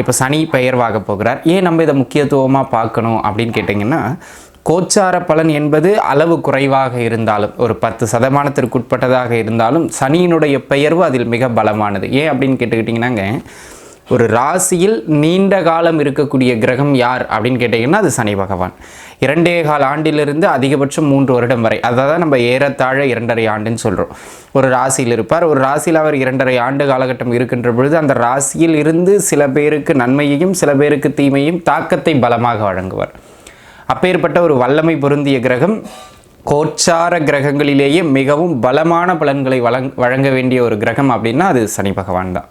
இப்போ சனி பெயர்வாக போகிறார். ஏன் நம்ம இதை முக்கியத்துவமாக பார்க்கணும் அப்படின்னு கேட்டிங்கன்னா கோச்சார பலன் என்பது அளவு குறைவாக இருந்தாலும் ஒரு பத்து சதமானத்திற்குட்பட்டதாக இருந்தாலும் சனியினுடைய பெயர்வு அதில் மிக பலமானது. ஏன் அப்படின்னு கேட்டுக்கிட்டிங்கன்னாங்க ஒரு ராசியில் நீண்ட காலம் இருக்கக்கூடிய கிரகம் யார் அப்படின்னு கேட்டிங்கன்னா அது சனி பகவான். இரண்டே கால ஆண்டிலிருந்து அதிகபட்சம் மூன்று வருடம் வரை அதாவது நம்ம ஏறத்தாழ இரண்டரை ஆண்டுன்னு சொல்கிறோம் ஒரு ராசியில் இருப்பார். ஒரு ராசியில் அவர் இரண்டரை ஆண்டு காலகட்டம் இருக்கின்ற பொழுது அந்த ராசியில் இருந்து சில பேருக்கு நன்மையையும் சில பேருக்கு தீமையும் தாக்கத்தை பலமாக வழங்குவார். அப்பேற்பட்ட ஒரு வல்லமை பொருந்திய கிரகம் கோச்சார கிரகங்களிலேயே மிகவும் பலமான பலன்களை வழங் வழங்க வேண்டிய ஒரு கிரகம் அப்படின்னா அது சனி பகவான் தான்.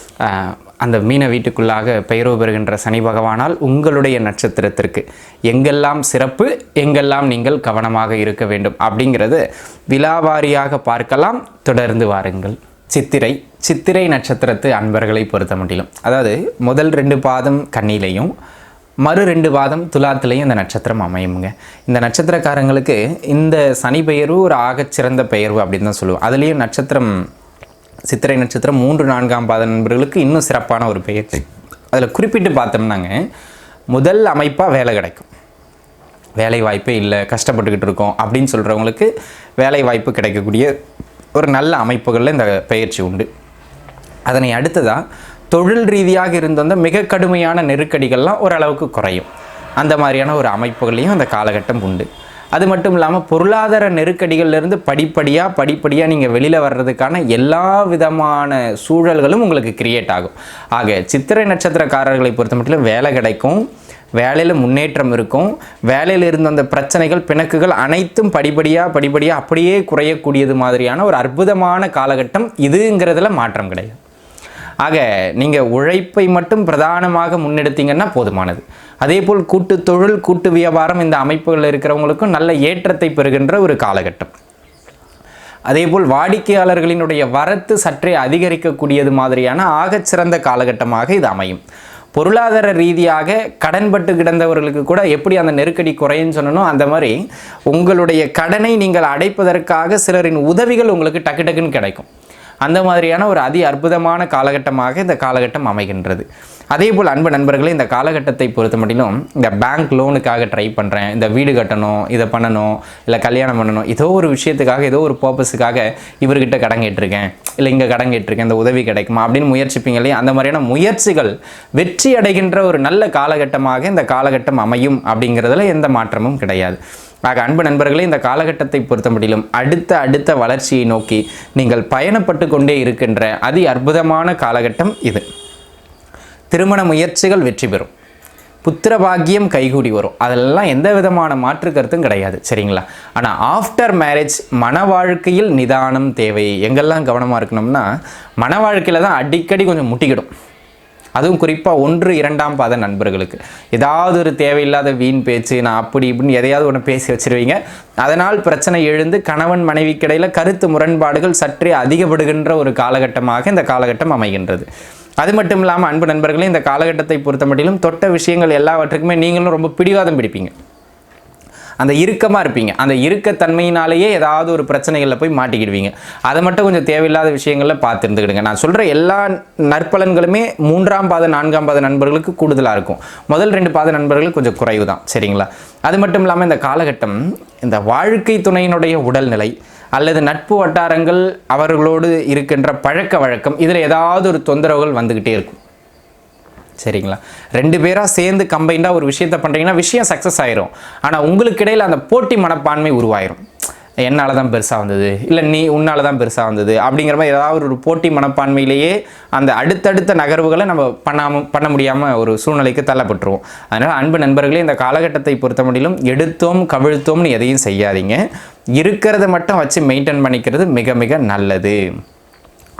அந்த மீன வீட்டுக்குள்ளாக பெயரோ பெறுகின்ற சனி பகவானால் உங்களுடைய நட்சத்திரத்திற்கு எங்கெல்லாம் சிறப்பு எங்கெல்லாம் நீங்கள் கவனமாக இருக்க வேண்டும் அப்படிங்கிறது விலாவாரியாக பார்க்கலாம். தொடர்ந்து வாருங்கள். சித்திரை சித்திரை நட்சத்திரத்து அன்பர்களை பொறுத்த முடியும் அதாவது முதல் ரெண்டு பாதம் கண்ணிலையும் மறு ரெண்டு பாதம் துலாத்துலேயும் இந்த நட்சத்திரம் அமையுங்க இந்த நட்சத்திரக்காரங்களுக்கு இந்த சனி பெயரும் ஒரு ஆகச்சிறந்த பெயர்வு அப்படின்னு தான் சொல்லுவோம். அதுலேயும் நட்சத்திரம் சித்திரை நட்சத்திரம் மூன்று நான்காம் பாத நண்பர்களுக்கு இன்னும் சிறப்பான ஒரு பெயர். அதில் குறிப்பிட்டு பார்த்தோம்னாங்க முதல் அமைப்பாக வேலை கிடைக்கும். வேலை வாய்ப்பே இல்லை கஷ்டப்பட்டுக்கிட்டு இருக்கோம் அப்படின்னு சொல்கிறவங்களுக்கு வேலை வாய்ப்பு கிடைக்கக்கூடிய ஒரு நல்ல அமைப்புகளில் இந்த பயிற்சி உண்டு. அதனை அடுத்ததாக தொழில் ரீதியாக இருந்த அந்த மிக கடுமையான நெருக்கடிகள்லாம் ஓரளவுக்கு குறையும். அந்த மாதிரியான ஒரு அமைப்புகளையும் அந்த காலகட்டம் உண்டு. அது மட்டும் இல்லாமல் பொருளாதார நெருக்கடிகள்லேருந்து படிப்படியாக படிப்படியாக நீங்கள் வெளியில் வர்றதுக்கான எல்லா விதமான சூழல்களும் உங்களுக்கு கிரியேட் ஆகும். ஆக சித்திரை நட்சத்திரக்காரர்களை பொறுத்த மட்டும் வேலை கிடைக்கும். வேலையில் முன்னேற்றம் இருக்கும். வேலையில் இருந்த அந்த பிரச்சனைகள் பிணக்குகள் அனைத்தும் படிப்படியாக படிப்படியாக அப்படியே குறையக்கூடியது மாதிரியான ஒரு அற்புதமான காலகட்டம் இதுங்கிறதுல மாற்றம் கிடையாது. ஆக நீங்கள் உழைப்பை மட்டும் பிரதானமாக முன்னெடுத்தீங்கன்னா போதுமானது. அதே போல் கூட்டு தொழில் கூட்டு வியாபாரம் இந்த அமைப்புகளில் இருக்கிறவங்களுக்கும் நல்ல ஏற்றத்தை பெறுகின்ற ஒரு காலகட்டம். அதேபோல் வாடிக்கையாளர்களினுடைய வரத்து சற்றே அதிகரிக்கக்கூடியது மாதிரியான ஆகச்சிறந்த காலகட்டமாக இது அமையும். பொருளாதார ரீதியாக கடன்பட்டு கிடந்தவர்களுக்கு கூட எப்படி அந்த நெருக்கடி குறையுன்னு சொன்னனோ அந்த மாதிரி உங்களுடைய கடனை நீங்கள் அடைப்பதற்காக சிலரின் உதவிகள் உங்களுக்கு டக்கு டக்குன்னு கிடைக்கும். அந்த மாதிரியான ஒரு அதி அற்புதமான காலகட்டமாக இந்த காலகட்டம் அமைகின்றது. அதே போல் அன்பு நண்பர்களே இந்த காலகட்டத்தை பொறுத்த மட்டிலும் இந்த பேங்க் லோனுக்காக ட்ரை பண்ணுறேன் இந்த வீடு கட்டணும் இதை பண்ணணும் இல்லை கல்யாணம் பண்ணணும் ஏதோ ஒரு விஷயத்துக்காக ஏதோ ஒரு பர்பஸுக்காக இவர்கிட்ட கடன் கேட்டிருக்கேன் இல்லை இங்கே கடன் கேட்டிருக்கேன் இந்த உதவி கிடைக்குமா அப்படின்னு முயற்சிப்பீங்க இல்லையா? அந்த மாதிரியான முயற்சிகள் வெற்றி அடைகின்ற ஒரு நல்ல காலகட்டமாக இந்த காலகட்டம் அமையும் அப்படிங்கிறதுல எந்த மாற்றமும் கிடையாது. ஆக அன்பு நண்பர்களே இந்த காலகட்டத்தை பொறுத்த முடியலும் அடுத்த அடுத்த வளர்ச்சியை நோக்கி நீங்கள் பயணப்பட்டு கொண்டே இருக்கின்ற அதி அற்புதமான காலகட்டம் இது. திருமண முயற்சிகள் வெற்றி பெறும். புத்திர பாக்கியம் கைகூடி வரும். அதெல்லாம் எந்த விதமான மாற்று கருத்தும் கிடையாது சரிங்களா? ஆனால் ஆஃப்டர் மேரேஜ் மன வாழ்க்கையில் நிதானம் தேவை எங்கெல்லாம் கவனமாக இருக்கணும்னா மன வாழ்க்கையில் தான் அடிக்கடி கொஞ்சம் முட்டிக்கிடும். அதுவும் குறிப்பாக ஒன்று இரண்டாம் பாத நண்பர்களுக்கு. ஏதாவது ஒரு தேவையில்லாத வீண் பேச்சு நான் அப்படி இப்படின்னு எதையாவது ஒன்று பேசி வச்சிருவீங்க. அதனால் பிரச்சனை எழுந்து கணவன் மனைவிக்கிடையில் கருத்து முரண்பாடுகள் சற்றே அதிகப்படுகின்ற ஒரு காலகட்டமாக இந்த காலகட்டம் அமைகின்றது. அது மட்டும் இல்லாமல் அன்பு நண்பர்களே இந்த காலகட்டத்தை பொறுத்த மட்டிலும் தொட்ட விஷயங்கள் எல்லாவற்றுக்குமே நீங்களும் ரொம்ப பிடிவாதம் பிடிப்பீங்க. அந்த இறுக்கமாக இருப்பீங்க. அந்த இறுக்கத்தன்மையினாலேயே ஏதாவது ஒரு பிரச்சனைகளில் போய் மாட்டிக்கிடுவீங்க. அதை மட்டும் கொஞ்சம் தேவையில்லாத விஷயங்களில் பார்த்து இருந்துக்கிடுங்க நான் சொல்கிற எல்லா நற்பலன்களுமே மூன்றாம் பாத நான்காம் பாத நண்பர்களுக்கு கூடுதலாக இருக்கும். முதல் ரெண்டு பாத நண்பர்களுக்கு கொஞ்சம் குறைவு தான் சரிங்களா? அது மட்டும் இல்லாமல் இந்த காலகட்டம் இந்த வாழ்க்கை துணையினுடைய உடல்நிலை அல்லது நட்பு வட்டாரங்கள் அவர்களோடு இருக்கின்ற பழக்க வழக்கம் இதில் ஏதாவது ஒரு தொந்தரவுகள் வந்துக்கிட்டே இருக்கும். சரிங்களா? ரெண்டு பேராக சேர்ந்து கம்பைண்டாக ஒரு விஷயத்த பண்ணுறீங்கன்னா விஷயம் சக்ஸஸ் ஆயிரும். ஆனால் உங்களுக்கு இடையில் அந்த போட்டி மனப்பான்மை உருவாயிரும். என்னால் தான் பெருசாக வந்தது? இல்லை நீ உன்னால் தான் பெருசாக வந்தது? அப்படிங்கிற மாதிரி ஏதாவது ஒரு போட்டி மனப்பான்மையிலேயே அந்த அடுத்தடுத்த நகர்வுகளை நம்ம பண்ணாமல் பண்ண முடியாமல் ஒரு சூழ்நிலைக்கு தள்ளப்பட்டுருவோம். அதனால் அன்பு நண்பர்களே இந்த காலகட்டத்தை பொறுத்த முடியலும் எடுத்தோம் கவிழ்த்தோம்னு எதையும் செய்யாதீங்க. இருக்கிறத மட்டும் வச்சு மெயின்டைன் பண்ணிக்கிறது மிக மிக நல்லது.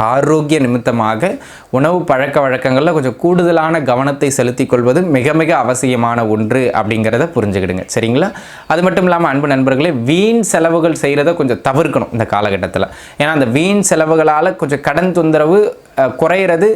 ஆரோக்கிய நிமித்தமாக உணவு பழக்க வழக்கங்களில் கொஞ்சம் கூடுதலான கவனத்தை செலுத்திக் கொள்வது மிக மிக அவசியமான ஒன்று அப்படிங்கிறத புரிஞ்சுக்கிடுங்க. சரிங்களா? அது மட்டும் இல்லாமல் அன்பு நண்பர்களே வீண் செலவுகள் செய்கிறத கொஞ்சம் தவிர்க்கணும் இந்த காலகட்டத்தில். ஏன்னா அந்த வீண் செலவுகளால் கொஞ்சம் கடன் தொந்தரவு குறையிறது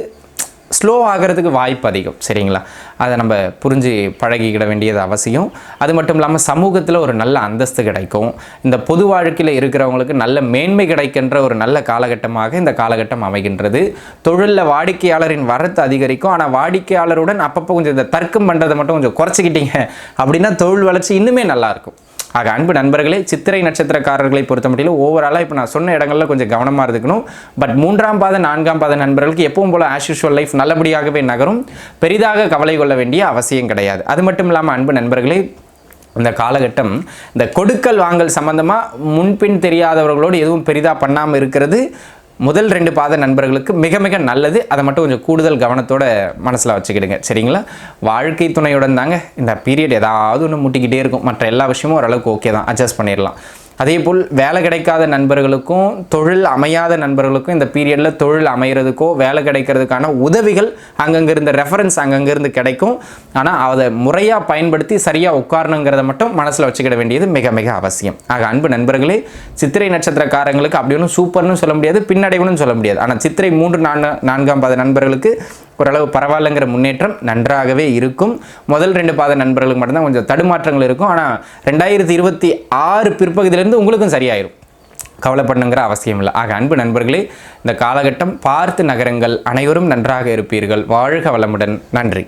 ஸ்லோ ஆகிறதுக்கு வாய்ப்பு அதிகம் சரிங்களா? அதை நம்ம புரிஞ்சு பழகிக்கிட வேண்டியது அவசியம். அது மட்டும் இல்லாமல் சமூகத்தில் ஒரு நல்ல அந்தஸ்து கிடைக்கும். இந்த பொது வாழ்க்கையில் இருக்கிறவங்களுக்கு நல்ல மேன்மை கிடைக்கின்ற ஒரு நல்ல காலகட்டமாக இந்த காலகட்டம் அமைகின்றது. தொழிலில் வாடிக்கையாளரின் வரத்து அதிகரிக்கும். ஆனால் வாடிக்கையாளருடன் அப்பப்போ கொஞ்சம் இந்த தர்க்கம் பண்ணுறதை மட்டும் கொஞ்சம் குறைச்சிக்கிட்டீங்க அப்படின்னா தொழில் வளர்ச்சி இன்னுமே நல்லாயிருக்கும் ஆக அன்பு நண்பர்களே சித்திரை நட்சத்திரக்காரர்களை பொறுத்த மட்டும் ஓவராலாக இப்போ நான் சொன்ன இடங்களில் கொஞ்சம் கவனமாக இருந்துக்கணும் பட் மூன்றாம் பாத நான்காம் பாத நண்பர்களுக்கு எப்பவும் போல ஆஸ் யூஷுவல் லைஃப் நல்லபடியாகவே நகரும். பெரிதாக கவலை கொள்ள வேண்டிய அவசியம் கிடையாது. அது மட்டும் இல்லாமல் அன்பு நண்பர்களே இந்த காலகட்டம் இந்த கொடுக்கல் வாங்கல் சம்பந்தமாக முன்பின் தெரியாதவர்களோடு எதுவும் பெரிதாக பண்ணாமல் இருக்கிறது. முதல் ரெண்டு பாத நண்பர்களுக்கு மிக மிக நல்லது. அதை மட்டும் கொஞ்சம் கூடுதல் கவனத்தோட மனசில் வச்சுக்கிடுங்க. சரிங்களா? வாழ்க்கை துணையுடன் தாங்க இந்த பீரியட் ஏதாவது ஒன்று முட்டிக்கிட்டே இருக்கும். மற்ற எல்லா விஷயமும் ஓரளவுக்கு ஓகே தான். அட்ஜஸ்ட் பண்ணிடலாம் அதே போல் வேலை கிடைக்காத நண்பர்களுக்கும் தொழில் அமையாத நண்பர்களுக்கும் இந்த பீரியடில் தொழில் அமைகிறதுக்கோ வேலை கிடைக்கிறதுக்கான உதவிகள் அங்கங்கே இருந்த ரெஃபரன்ஸ் அங்கங்கேருந்து கிடைக்கும். ஆனால் அதை முறையாக பயன்படுத்தி சரியாக உட்காரணுங்கிறத மட்டும் மனசில் வச்சுக்கிட வேண்டியது மிக மிக அவசியம். ஆக அன்பு நண்பர்களே சித்திரை நட்சத்திரக்காரங்களுக்கு அப்படி ஒன்றும் சூப்பர்னு சொல்ல முடியாது பின்னடைவுன்னு சொல்ல முடியாது. ஆனால் சித்திரை மூன்று நான்கு நான்காம் பாத நண்பர்களுக்கு ஓரளவு பரவாயில்லைங்கிற முன்னேற்றம் நன்றாகவே இருக்கும். முதல் ரெண்டு பாத நண்பர்களுக்கு மட்டும்தான் கொஞ்சம் தடுமாற்றங்கள் இருக்கும். ஆனால் ரெண்டாயிரத்தி இருபத்தி ஆறு பிற்பகுதியிலேருந்து உங்களுக்கும் சரியாயிரும். கவலைப்படணுங்கிற அவசியம் இல்லை. ஆக அன்பு நண்பர்களே இந்த காலகட்டம் பார்த்து நகரங்கள். அனைவரும் நன்றாக இருப்பீர்கள். வாழ்க வளமுடன். நன்றி.